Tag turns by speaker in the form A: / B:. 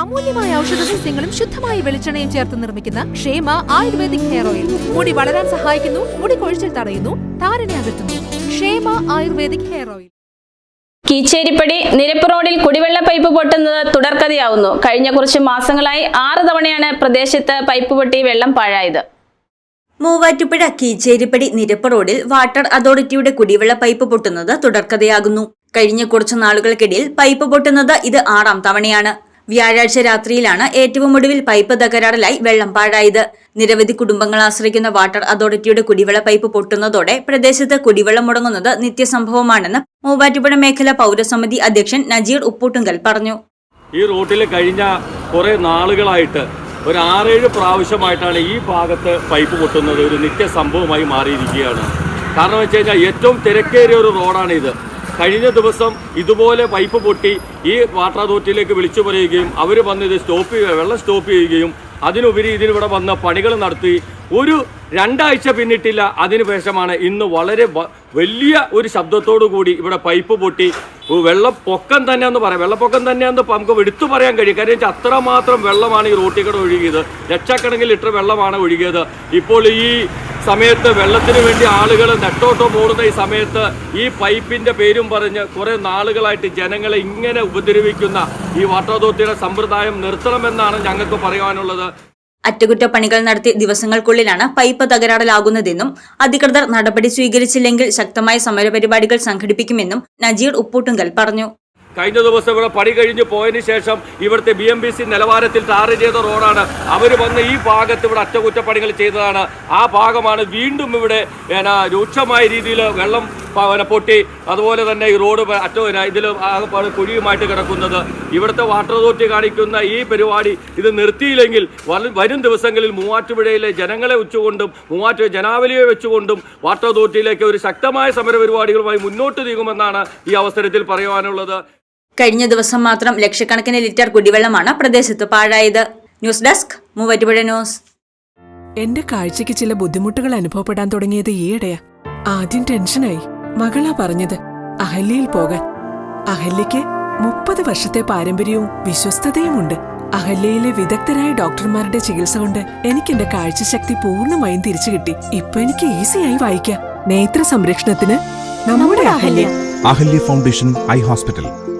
A: അമൂല്യമായ ഔഷധ സസ്യങ്ങളും ശുദ്ധമായ വെളിച്ചെണ്ണയും ചേർത്ത് നിർമ്മിക്കുന്ന ക്ഷേമ ആയുർവേദിക് ഹെയർ ഓയിൽ. മുടി വളരാൻ സഹായിക്കുന്നു മുടി കൊഴിച്ചിൽ തടയുന്നു താരനെ അകറ്റുന്നു. ക്ഷേമ ആയുർവേദിക് ഹെയർ ഓയിൽ.
B: കീച്ചേരിപ്പടി നിരപ്പ് റോഡിൽ കുടിവെള്ള പൈപ്പ് പൊട്ടുന്നത് തുടർക്കഥയാവുന്നു. കഴിഞ്ഞ കുറച്ച് മാസങ്ങളായി ആറ് തവണയാണ് പ്രദേശത്ത് പൈപ്പ് പൊട്ടി വെള്ളം പാഴായത്.
C: മൂവാറ്റുപുഴ കീച്ചേരിപ്പടി നിരപ്പ് റോഡിൽ വാട്ടർ അതോറിറ്റിയുടെ കുടിവെള്ള പൈപ്പ് പൊട്ടുന്നത് തുടർക്കഥയാകുന്നു. കഴിഞ്ഞ കുറച്ചു നാളുകൾക്കിടയിൽ പൈപ്പ് പൊട്ടുന്നത് ഇത് ആറാം തവണയാണ്. വ്യാഴാഴ്ച രാത്രിയിലാണ് ഏറ്റവും ഒടുവിൽ പൈപ്പ് തകരാറിലായി വെള്ളം പാഴായത്. നിരവധി കുടുംബങ്ങൾ ആശ്രയിക്കുന്ന വാട്ടർ അതോറിറ്റിയുടെ കുടിവെള്ള പൈപ്പ് പൊട്ടുന്നതോടെ പ്രദേശത്ത് കുടിവെള്ളം മുടങ്ങുന്നത് നിത്യസംഭവമാണെന്ന് മൂവാറ്റുപുഴ മേഖല പൗരസമിതി അധ്യക്ഷൻ നജീർ ഉപ്പൂട്ടുങ്കൽ പറഞ്ഞു.
D: ഈ റൂട്ടിൽ കഴിഞ്ഞ കുറെ നാളുകളായിട്ട് ഒരു ആറേഴ് പ്രാവശ്യമായിട്ടാണ് ഈ ഭാഗത്ത് പൈപ്പ് പൊട്ടുന്നത്. ഒരു നിത്യ സംഭവമായി മാറിയിരിക്കുകയാണ്. കാരണം വെച്ച് കഴിഞ്ഞാൽ ഏറ്റവും തിരക്കേറിയ ഒരു റോഡാണ് ഇത് കഴിഞ്ഞ ദിവസം ഇതുപോലെ പൈപ്പ് പൊട്ടി ഈ വാട്ടർ അതോറിറ്റിയിലേക്ക് വിളിച്ചു പറയുകയും അവർ വന്ന് ഇത് സ്റ്റോപ്പ് ചെയ്യുക വെള്ളം സ്റ്റോപ്പ് ചെയ്യുകയും അതിനുപരി ഇതിലിവിടെ വന്ന പണികൾ നടത്തി. ഒരു രണ്ടാഴ്ച പിന്നിട്ടില്ല അതിനുശേഷമാണ് ഇന്ന് വളരെ വലിയ ഒരു ശബ്ദത്തോടു കൂടി ഇവിടെ പൈപ്പ് പൊട്ടി. വെള്ളപ്പൊക്കം തന്നെ എന്ന് പറയാം. വെള്ളപ്പൊക്കം തന്നെയെന്ന് നമുക്ക് എടുത്തു പറയാൻ കഴിയും. കാര്യം വെച്ചാൽ അത്രമാത്രം വെള്ളമാണ് ഈ റോട്ടിൽ കൂടെ ഒഴുകിയത്. ലക്ഷക്കണക്കിന് ലിറ്റർ വെള്ളമാണ് ഒഴുകിയത്. ഇപ്പോൾ ഈ സമയത്ത് വെള്ളത്തിന് വേണ്ടി ആളുകൾ നെട്ടോട്ടം ഓടുന്ന ഈ സമയത്ത് ഈ പൈപ്പിന്റെ പേരും പറഞ്ഞ് കുറെ നാളുകളായിട്ട് ജനങ്ങളെ ഇങ്ങനെ ഉപദ്രവിക്കുന്ന ഈ വാട്ടർ അതോറിറ്റിയുടെ സമ്പ്രദായം നിർത്തണമെന്നാണ് ഞങ്ങൾക്ക് പറയാനുള്ളത്.
C: അറ്റകുറ്റപ്പണികൾ നടത്തി ദിവസങ്ങൾക്കുള്ളിലാണ് പൈപ്പ് തകരാറിലാകുന്നതെന്നും അധികൃതർ നടപടി സ്വീകരിച്ചില്ലെങ്കിൽ ശക്തമായ സമരപരിപാടികൾ സംഘടിപ്പിക്കുമെന്നും നജീർ ഉപ്പൂട്ടുങ്കൽ പറഞ്ഞു.
D: കഴിഞ്ഞ ദിവസം ഇവിടെ പണി കഴിഞ്ഞ് പോയതിന് ശേഷം ഇവിടുത്തെ ബി എം ബി സി നിലവാരത്തിൽ ടാർ ചെയ്ത റോഡാണ്. അവർ വന്ന് ഈ ഭാഗത്ത് ഇവിടെ അറ്റകുറ്റപ്പണികൾ ചെയ്തതാണ്. ആ ഭാഗമാണ് വീണ്ടും ഇവിടെ രൂക്ഷമായ രീതിയിൽ വെള്ളം പൊട്ടി. അതുപോലെ തന്നെ ഈ റോഡ് അറ്റ ഇതിൽ കുഴിയുമായിട്ട് കിടക്കുന്നത്. ഇവിടുത്തെ വാട്ടർ അതോറിറ്റി കാണിക്കുന്ന ഈ പരിപാടി ഇത് നിർത്തിയില്ലെങ്കിൽ വരും ദിവസങ്ങളിൽ മൂവാറ്റുപുഴയിലെ ജനങ്ങളെ വെച്ചുകൊണ്ടും മൂവാറ്റു ജനാവലിയെ വെച്ചുകൊണ്ടും വാട്ടർ അതോറിറ്റിയിലേക്ക് ഒരു ശക്തമായ സമരപരിപാടികളുമായി മുന്നോട്ട് നീങ്ങുമെന്നാണ് ഈ അവസരത്തിൽ പറയുവാനുള്ളത്.
C: കഴിഞ്ഞ ദിവസം മാത്രം ലക്ഷക്കണക്കിന് ലിറ്റർ കുടിവെള്ളമാണ് പ്രദേശത്ത് പാഴായത്. News desk Muvattupuzha news.
E: എന്റെ കാഴ്ചയ്ക്ക് ചില ബുദ്ധിമുട്ടുകൾ അനുഭവപ്പെടാൻ തുടങ്ങിയത് ഈയിടെയാ. ആദ്യം ടെൻഷനായി. മകളാ പറഞ്ഞത് അഹല്യയിൽ പോകാൻ. അഹല്യയ്ക്ക് മുപ്പത് വർഷത്തെ പാരമ്പര്യവും വിശ്വസ്തതയുമുണ്ട്. അഹല്യയിലെ വിദഗ്ധരായ ഡോക്ടർമാരുടെ ചികിത്സ കൊണ്ട് എനിക്ക് എന്റെ കാഴ്ചശക്തി പൂർണമായും തിരിച്ചു കിട്ടി. ഇപ്പൊ എനിക്ക് ഈസിയായി വായിക്കാം. നേത്ര സംരക്ഷണത്തിന് നമ്മുടെ Ahalya.
F: Ahalya foundation eye hospital.